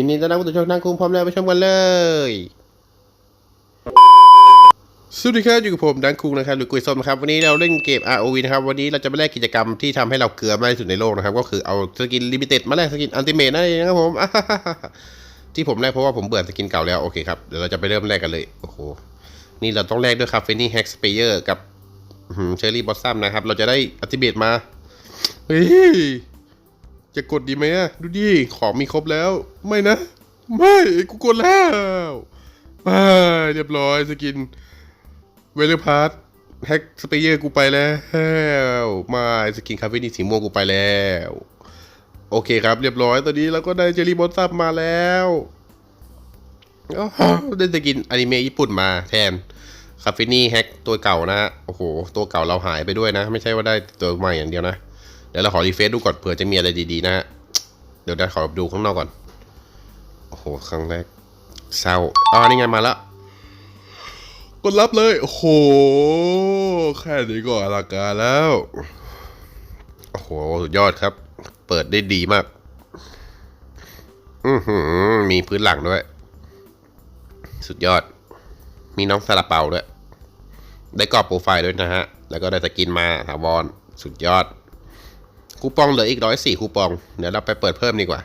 ยินดีต้อนรับเข้ช่องทางคุงพร้อมแล้วไปชมกันเลย สวัสดีครับอยู่กับผมดันคุงนะครับหรือกุยส้มนะครับวันนี้เราเล่นเกม ROV นะครับวันนี้เราจะมาแลกกิจกรรมที่ทำให้เราเกลือมากที่สุดในโลกนะครับ ก็คือเอาสกินลิมิเต็ดมาแลกสกินอันติเมทนั่นเองนะครับผม ที่ผมแลกเพราะว่าผมเบื่อสกินเก่าแล้ว โอเคครับ เดี๋ยวเราจะไปเริ่มแลกกันเลย โอ้โห นี่เราต้องแลกด้วยคาเฟนี่แฮกสเปเยอร์กับเชอร์รี่บอสซัมนะครับ เราจะได้อัติเมทมา เฮ้ย จะกดดีไหมอะดูดิ ของมีครบแล้ว ไม่นะ ไม่ กูกดแล้วไม่เรียบร้อยสกิน เวลพาร์ทแฮกสเปเยอร์กูไปแล้วม่สกินคาเฟนี่สีม่วงกูไปแล้ว โอเคครับ เรียบร้อยตอนนี้เราก็ได้เจลลี่บอสซับมาแล้วได้สกินอนิเมะญี่ปุ่นมาแทนคาเฟนี่แฮกตัวเก่านะฮะโอ้โห ตัวเก่าเราหายไปด้วยนะ ไม่ใช่ว่าได้ตัวใหม่อย่างเดียวนะ เดี๋ยวเราขอรีเฟซดูก่อนเผื่อจะมีอะไรดีๆนะฮะ เดี๋ยวได้ขอดูข้างนอกก่อน โอ้โห ครั้งแรกเศร้าอ๋อนี่ไงมาล้วกดรับเลย โอ้โห แค่นี้ก็อลังการแล้ว โอ้โห สุดยอดครับ เปิดได้ดีมาก อือหือ มีพื้นหลังด้วย สุดยอด มีน้องซาลาเปาด้วย ได้กรอบโปรไฟล์ด้วยนะฮะ แล้วก็ได้สกินมาถาวร สุดยอด คูปองเหลืออีกร้อยสี่คูปอง เดี๋ยวเราไปเปิดเพิ่มดีกว่า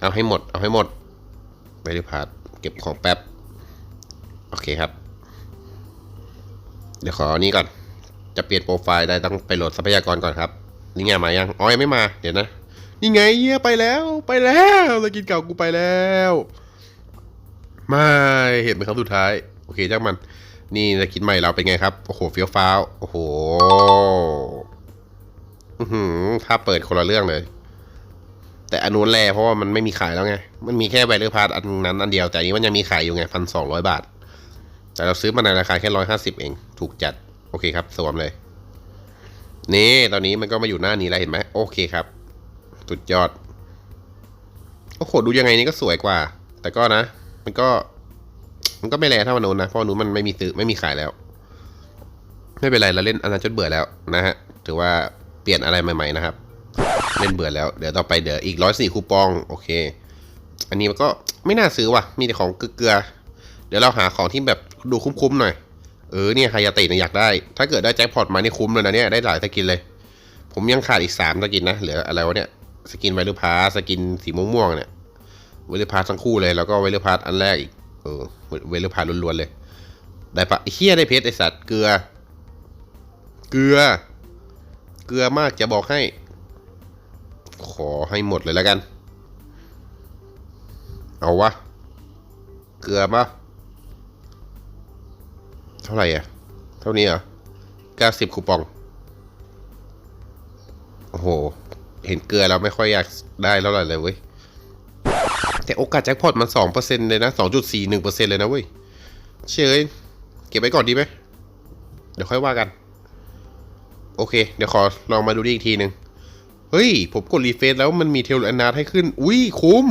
เอาให้หมด เอาให้หมดไม่ได้พาดเก็บของแป๊บ โอเคครับ เดี๋ยวขออันนี้ก่อน จะเปลี่ยนโปรไฟล์ได้ต้องไปโหลดทรัพยากรก่อนครับ นี่ไงมายังอ๋อยังไม่มาเดี๋ยวนะนี่ไงเฮียไปแล้วไปแล้วสกินเก่ากูไปแล้วไม่เห็นเป็นครั้งสุดท้าย โอเคจ้างมัน นี่สกินใหม่เราเป็นไงครับโอ้โหเฟี้ยวฟ้าวโอ้โหหือถ้าเปิดคนละเรื่องเลย แต่อันนู้นแลเพราะว่ามันไม่มีขายแล้วไง มันมีแค่แวลูพาร์ตอันนั้นอันเดียว แต่อันนี้มันยังมีขายอยู่ไงพันสองร้อยบาท แต่เราซื้อมาในราคาแค่ร้อยห้าสิบเอง ถูกจัด โอเคครับ สวมเลย นี่ตอนนี้มันก็มาอยู่หน้านี้แล้วเห็นไหมโอเคครับ สุดยอด โอ้โหดูยังไงนี่ก็สวยกว่า แต่ก็นะ มันก็ มันก็ไม่แรงเท่าอันนู้นนะเพราะนู้นมันไม่มีซื้อไม่มีขายแล้ว ไม่เป็นไรเราเล่นอนนั้นจนเบื่อแล้วนะฮะถือว่าเปลี่ยนอะไรใหม่ ๆ นะครับ เล่นเบื่อแล้ว เดี๋ยวต่อไปเดี๋ยวอีกร้อยสี่คูปองโอเค อันนี้มันก็ไม่น่าซื้อว่ะ มีแต่ของเกลือ เดี๋ยวเราหาของที่แบบดูคุ้มๆหน่อย เออเนี่ยไฮยาติเนี่ยอยากได้ ถ้าเกิดได้แจ็คพอตมานี่คุ้มเลยนะเนี่ยได้หลายสกินเลย ผมยังขาดอีกสามสกินนะเหลืออะไรวะเนี่ยสกินไวลูพาสสกินสีม่วงๆเนี่ยไวลูพาสทั้งคู่เลยแล้วก็ไวลูพาสอันแรกอีกเออไวลูพาสล้วนๆเลย ได้ปะไอเฮียได้เพชรไอสัตว์เกลือ เกลือ เกลือมากจะบอกให้ ขอให้หมดเลยแล้วกัน เอาวะ เกลือปะ ท่าไหร่อะ เท่านี้เหรอเก้าสิบคูปอง โอ้โห เห็นเกลือแล้วไม่ค่อยอยากได้แล้วเลยเว้ย แต่โอกาสแจ็คพอตมันสองเปอร์เซ็นต์เลยนะสองจุดสี่หนึ่งเปอร์เซ็นต์เลยนะเว้ย เชยเก็บไว้ก่อนดีไหม เดี๋ยวค่อยว่ากัน โอเค เดี๋ยวขอลองมาดูดีอีกทีหนึ่งเฮ้ย ผมกดรีเฟซแล้วมันมีเทลอนาให้ขึ้น อุ้ยคุ้ม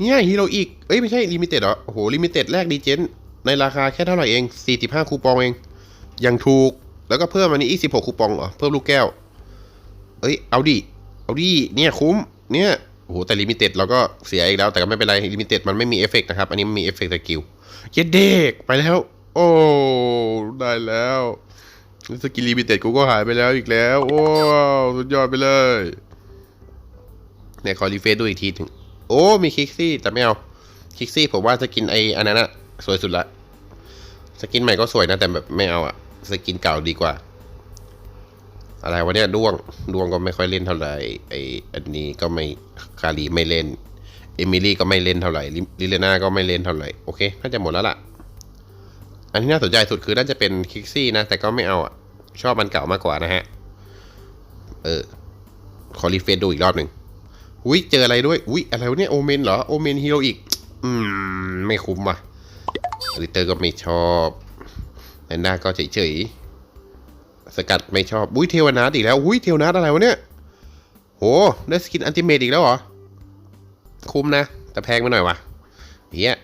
เนี่ยฮีโร่อีก เอ้ย ไม่ใช่ลิมิเต็ดเหรอ โอ้โหลิมิเต็ดแรกดีเจน ในราคาแค่เท่าไหร่เอง 45 คูปองเอง ยังถูก แล้วก็เพิ่มอันนี้อีก16คูปองเหรอ เพิ่มลูกแก้ว เอ้ย เอาดิ เอาดิ เนี่ยคุ้ม เนี่ย โอ้โห แต่ลิมิเต็ดเราก็เสียอีกแล้ว แต่ก็ไม่เป็นไรลิมิเต็ดมันไม่มีเอฟเฟกต์นะครับ อันนี้มันมีเอฟเฟกต์สกิล เย็ดเด็ก ไปแล้ว โอ้ ได้แล้วสกิลลิมิเต็ดกูก็หายไปแล้วอีกแล้ว โอ้สุดยอดไปเลย เนี่ยขอรีเฟซดูอีกทีถึงโอ้ มีคิกซี่แต่ไม่เอา คิกซี่ผมว่าสกินไออันนั้นอะ สวยสุดละ สกินใหม่ก็สวยนะ แต่แบบไม่เอาอะสกินเก่าดีกว่า อะไรวะเนี่ยดวงดวงก็ไม่ค่อยเล่นเท่าไหร่ไออันนี้ก็ไม่คารีไม่เล่น เอมิลี่ก็ไม่เล่นเท่าไหร่ลิเลน่าก็ไม่เล่นเท่าไหร่โอเคน่าจะหมดแล้วล่ะ อันที่น่าสนใจสุดคือน่าจะเป็นคิกซี่นะ แต่ก็ไม่เอาอะชอบมันเก่ามากกว่านะฮะ เออขอรีเฟซดูอีกรอบหนึ่งอุ้ยเจออะไรด้วย อุ้ยอะไรวะเนี่ยโอเมนเหรอ โอเมนฮีโร่อีก อืม ไม่คุ้มว่ะ ลิเตอร์ก็ไม่ชอบแอนด้าก็เฉยๆสกัดไม่ชอบอุ้ยเทวนาทอีกแล้วอุ้ยเทวนาทอะไรวะเนี่ยโหได้สกินอันติเมตอีกแล้วเหรอ คุ้มนะ แต่แพงไปหน่อยวะเฮีย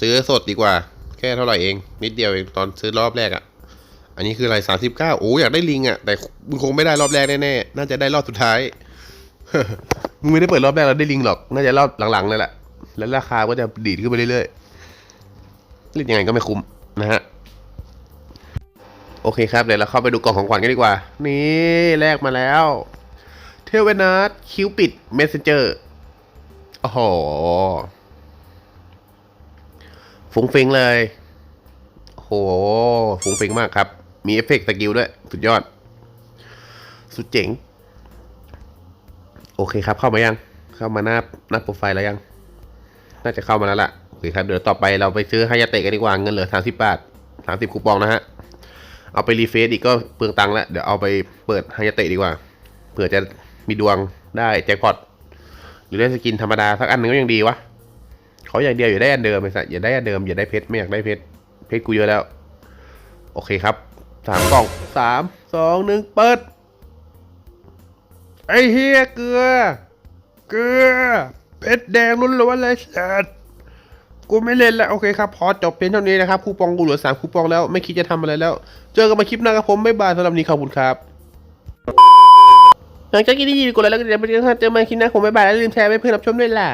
ซื้อสดดีกว่า แค่เท่าไหร่เอง นิดเดียวเองตอนซื้อรอบแรกอะ่ะอันนี้คืออะไรสามสิบเก้าโอ้อยากได้ลิงอะ่ะแต่มึงคงไม่ได้รอบแรกแน่ๆน่าจะได้รอบสุดท้ายมึงไม่ได้เปิดรอบแรกแล้วได้ลิงหรอก น่าจะรอบหลังๆเลยแหละ แล้วราคาก็จะดีดขึ้นไปเรื่อยๆ เล่นยังไงก็ไม่คุ้มนะฮะ โอเคครับ เดี๋ยวเราเข้าไปดูกล่องของขวัญกันดีกว่า นี่แลกมาแล้ว เทเวนัสคิวปิดเมสเซนเจอร์โอ้โหฟุ้งฟิงเลยโอ้โหฟุ้งฟิงมากครับ มีเอฟเฟกต์สกิลด้วย สุดยอด สุดเจ๋ง โอเคครับเข้ามายัง เข้ามาหน้าหน้าโปรไฟล์แล้วยัง น่าจะเข้ามาแล้วล่ะ เคครับเดี๋ยวต่อไปเราไปซื้อฮายาเตะกันดีกว่าเงินเหลือสามสิบบาทสามสิบคูปองนะฮะเอาไปรีเฟซอีกก็เปลืองตังค์แล้วเดี๋ยวเอาไปเปิดฮายาเตะดีกว่าเผื่อจะมีดวงได้แจ็คพอตหรือได้สกินธรรมดาสักอันหนึ่งก็ยังดีวะเขาอย่างเดียวอย่าได้อันเดิมไอ้สัสอย่าได้อันเดิมอย่าได้เพชรไม่อยากได้เพชรเพชรกูเยอะแล้ว โอเคครับสามกล่องสามสองหนึ่งเปิด ไอ้เฮียเกลือ เกลือเพชรแดงล้วนๆเลยสัส กูไม่เล่นแล้ว โอเคครับ พอจบเพียงเท่านี้นะครับ คูปองกูเหลือสามคูปองแล้ว ไม่คิดจะทำอะไรแล้ว เจอกันมาคลิปหน้าครับผม บ๊ายบายสำหรับนี้ขอบคุณครับ หลังจากที่ได้ยินกดไลค์แล้วก็อย่าลืมไปเจอกันเจอกันใหม่คลิปหน้าผมบ๊ายบายแล้วอย่าลืมแชร์ให้เพื่อนรับชมด้วยล่ะ